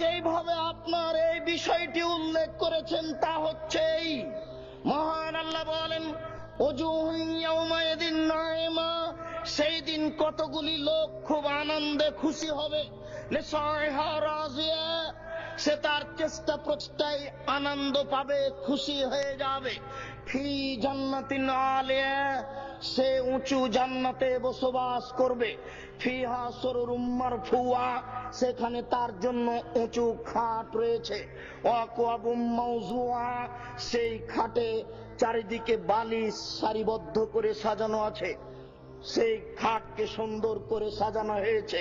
যেইভাবে আপনার এই বিষয়টি উল্লেখ করেছেন তা হচ্ছে এই মহান আল্লাহ বলেন সেই দিন কতগুলি লোক খুব আনন্দে খুশি হবে। সে তার চেষ্টা প্রচেষ্টায় আনন্দ পাবে, খুশি হয়ে যাবে। ফি জান্নাতিন আলিয়া সে উঁচু জান্নাতে বসবাস করবে। ফিহা সরুর উম্মার ফুয়া সেখানে তার জন্য উঁচু খাট রয়েছে। সেই খাটে চারিদিকে বালিশ সারিবদ্ধ করে সাজানো আছে। সেই খাটকে সুন্দর করে সাজানো হয়েছে।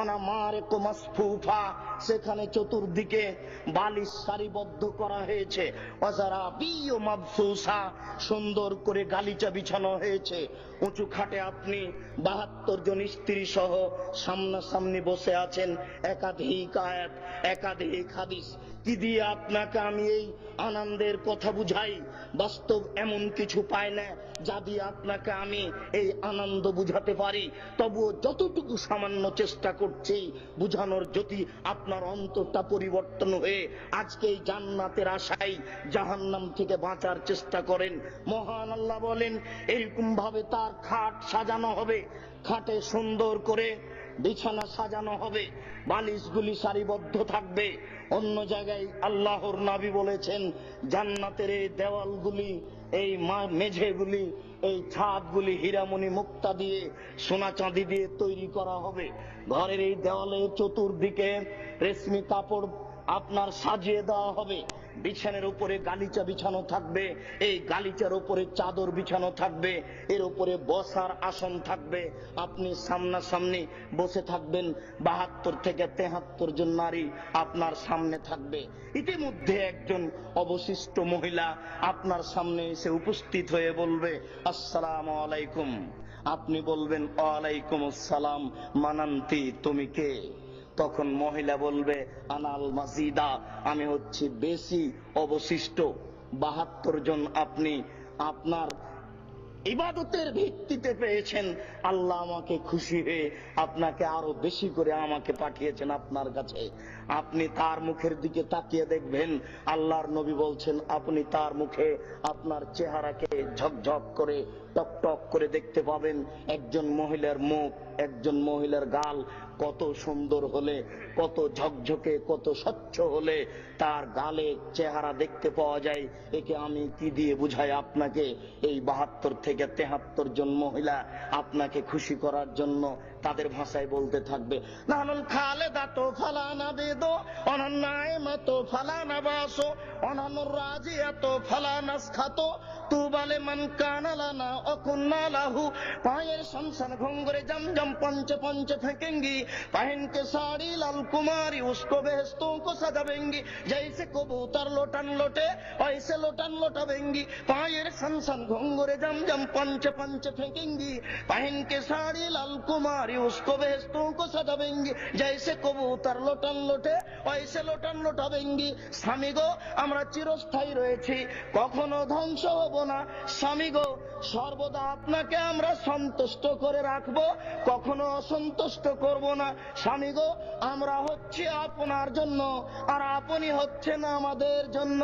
অনামার মাসফুফা, সেখানে চতুর্দিকে বালিশ সারিবদ্ধ করা হয়েছে। সুন্দর করে গালিচা বিছানো হয়েছে। উঁচু খাটে আপনি বাহাত্তর জন স্ত্রী সহ সামনাসামনি বসে আছেন। একাধিক আয়াত, একাধিক হাদিস। কি দিয়ে আপনাকে আমি এই আনন্দের কথা বুঝাই? বাস্তব এমন কিছু পায় না, যা দিয়ে আপনাকে আমি এই আনন্দ বুঝাতে পারি, তবুও যতটুকু সামান্য চেষ্টা করছি, বুঝানোর যদি আপনার অন্তরটা পরিবর্তন হয়ে আজকে এই জান্নাতের আশায় জাহান্নাম থেকে বাঁচার চেষ্টা করেন। মহান আল্লাহ বলেন এরকম ভাবে তার খাট সাজানো হবে। খাটে সুন্দর করে বিছানা সাজানো হবে, বালিশগুলি সারিবদ্ধ থাকবে। অন্য জায়গায় আল্লাহর নাবি বলেছেন, জান্নাতের এই দেওয়ালগুলি, এই মেঝেগুলি, এই ছাদগুলি হীরামণি মুক্তা দিয়ে, সোনা চাঁদি দিয়ে তৈরি করা হবে। ঘরের এই দেওয়ালে চতুর্দিকে রেশমি কাপড় আপনার সাজিয়ে দেওয়া হবে। বিছানের উপরে গালিচা বিছানো থাকবে, এই গালিচার উপরে চাদর বিছানো থাকবে, এর উপরে বসার আসন থাকবে। আপনি সামনাসামনি বসে থাকবেন, বাহাত্তর থেকে তেহাত্তর জন নারী আপনার সামনে থাকবে। ইতিমধ্যে একজন অবশিষ্ট মহিলা আপনার সামনে এসে উপস্থিত হয়ে বলবে, আসসালাম আলাইকুম। আপনি বলবেন, ওয়ালাইকুম আসসালাম। মানান্তি, তুমি কে? তখন মহিলা বলবে, আনাল মাজিদা আমি হচ্ছি বেশি অবশিষ্ট। বাহাত্তর জন আপনি আপনার ইবাদতের ভিত্তিতে পেয়েছেন। আল্লাহ আমাকে খুশি হয়ে আপনাকে আরও বেশি করে আমাকে পাঠিয়েছেন আপনার কাছে। আপনি তার মুখের দিকে তাকিয়ে দেখবেন, আল্লাহর নবী বলছেন, আপনি তার মুখে আপনার চেহারাকে ঝকঝক করে টক টক করে দেখতে পাবেন। একজন মহিলার মুখ, একজন মহিলার গাল কত সুন্দর হলে, কত ঝকঝকে, কত স্বচ্ছ হলে তার গালে চেহারা দেখতে পাওয়া যায়। একে আমি কি দিয়ে বুঝাই আপনাকে? এই বাহাত্তর থেকে তেহাত্তর জন মহিলা আপনাকে খুশি করার জন্য তাদের ভাষায় বলতে থাকবে। খালে ফালানা বেদ অনন্যায় মতো ফালানা বাসো অনানুর রাজি এত ফালানাস খাতো তু বলে মন কানালানা অকুন্না লাহু পায়ের সংসান ঘঙ্গরে জমজম पंच पंच फेंकेंगी पहन के साड़ी लाल कुमारी उसको बेहस्तों को सजावेंगी जैसे कबूतर लोटन लोटे ऐसे लोटन लोटावेंगी पायर सन सन घोंगरे जम जम पंच पंच फेंकेंगी पहन के साड़ी लाल कुमारी उसको बेहस्तों को सजावेंगी जैसे कबूतर लोटन लोटे ऐसे লোটান লোটাবেঙ্গি স্বামী গো, আমরা চিরস্থায়ী রয়েছি। কখনো ধ্বংস হব না। স্বামী গো, সর্বদা আপনাকে আমরা সন্তুষ্ট করে রাখব। কখনো অসন্তুষ্ট করব না। স্বামী গো, আমরা হচ্ছি আপনার জন্য, আর আপনি হচ্ছেন আমাদের জন্য।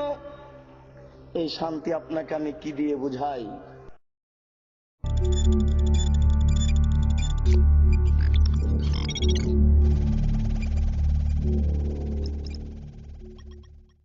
এই শান্তি আপনাকে আমি কি দিয়ে বুঝাই?